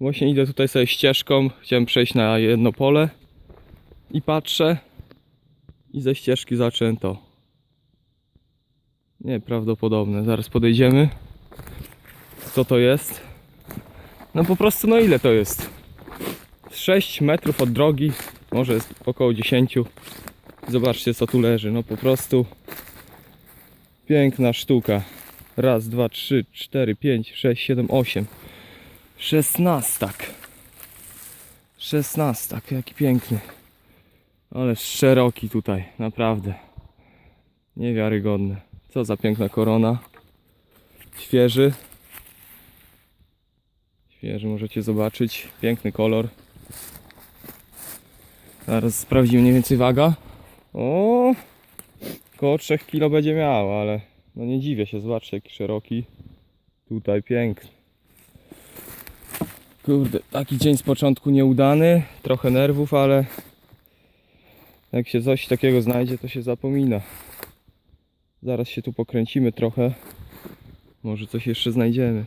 Właśnie idę tutaj sobie ścieżką. Chciałem przejść na jedno pole. I patrzę. I ze ścieżki zaczęto. Nieprawdopodobne. Zaraz podejdziemy. Co to jest? No po prostu, no ile to jest? 6 metrów od drogi. Może jest około 10. Zobaczcie co tu leży. No po prostu piękna sztuka. Raz, dwa, trzy, cztery, pięć, sześć, siedem, osiem. Szesnastak. Szesnastak, jaki piękny. Ale szeroki tutaj, naprawdę. Niewiarygodne. Co za piękna korona. Świeży. Świeży możecie zobaczyć. Piękny kolor. Zaraz sprawdzimy mniej więcej waga. O, Koło 3 kg będzie miał, ale no nie dziwię się, zobaczcie jaki szeroki. Tutaj piękny. Kurde, taki dzień z początku nieudany, trochę nerwów, ale jak się coś takiego znajdzie, to się zapomina. Zaraz się tu pokręcimy trochę. Może coś jeszcze znajdziemy.